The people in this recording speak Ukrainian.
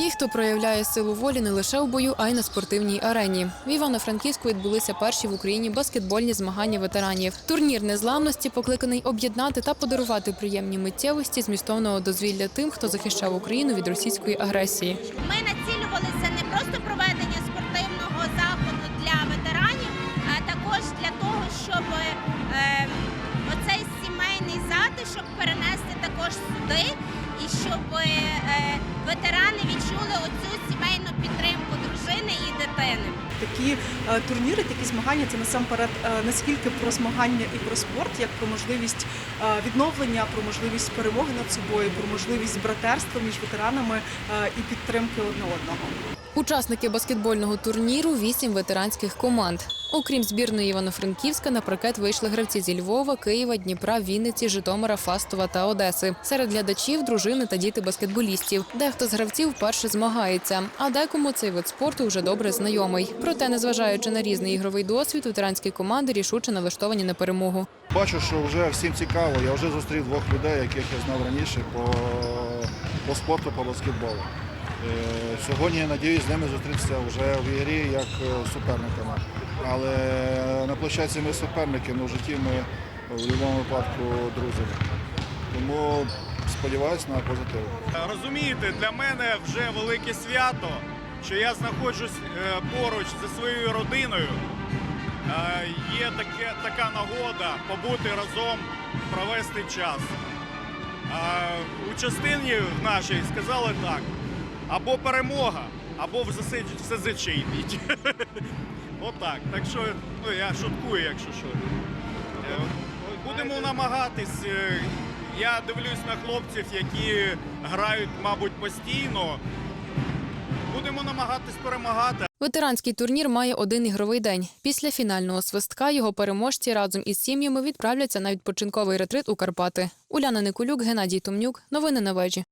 ті, хто проявляє силу волі не лише у бою, а й на спортивній арені. В Івано-Франківську відбулися перші в Україні баскетбольні змагання ветеранів. Турнір незламності покликаний об'єднати та подарувати приємні миттєвості змістовного дозвілля тим, хто захищав Україну від російської агресії. Ми націлювалися не просто проведення спортивного заходу для ветеранів, а також для того, щоб е, оцей сімейний затишок перенести також сюди, і щоб е, ветерани відчули оцю сімейну підтримку дружини і дитини. Такі е, турніри, такі змагання це насамперед е, не скільки про змагання і про спорт, як про можливість е, відновлення, про можливість перемоги над собою, про можливість братерства між ветеранами і підтримки одне одного. Учасники баскетбольного турніру вісім ветеранських команд. Окрім збірної Івано-Франківська, на паркет вийшли гравці зі Львова, Києва, Дніпра, Вінниці, Житомира, Фастова та Одеси. Серед глядачів дружини та діти баскетболістів. Дехто з гравців вперше змагається, а декому цей вид спорту вже добре знайомий. Проте, незважаючи на різний ігровий досвід, ветеранські команди рішуче налаштовані на перемогу. Бачу, що вже всім цікаво. Я вже зустрів двох людей, яких я знав раніше по, по спорту, по баскетболу. Е, Сьогодні я надіюсь з ними зустрітися вже в ігрі як е, суперниками. Але на площадці ми суперники, але в житті ми в будь-якому випадку друзі. Тому сподіваюся на позитив. Розумієте, для мене вже велике свято, що я знаходжусь е, поруч зі своєю родиною. Є таке, така нагода побути разом, провести час. У частині нашій сказали так: або перемога, або в ЗС в СЗЧ йдіть. Отак. Так що ну, я шуткую, якщо що. Е, Будемо намагатись. Е, Я дивлюсь на хлопців, які грають, мабуть, постійно. Будемо намагатись перемагати. Ветеранський турнір має один ігровий день. Після фінального свистка його переможці разом із сім'ями відправляться на відпочинковий ретрит у Карпати. Уляна Николюк, Геннадій Томнюк. Новини на вежі.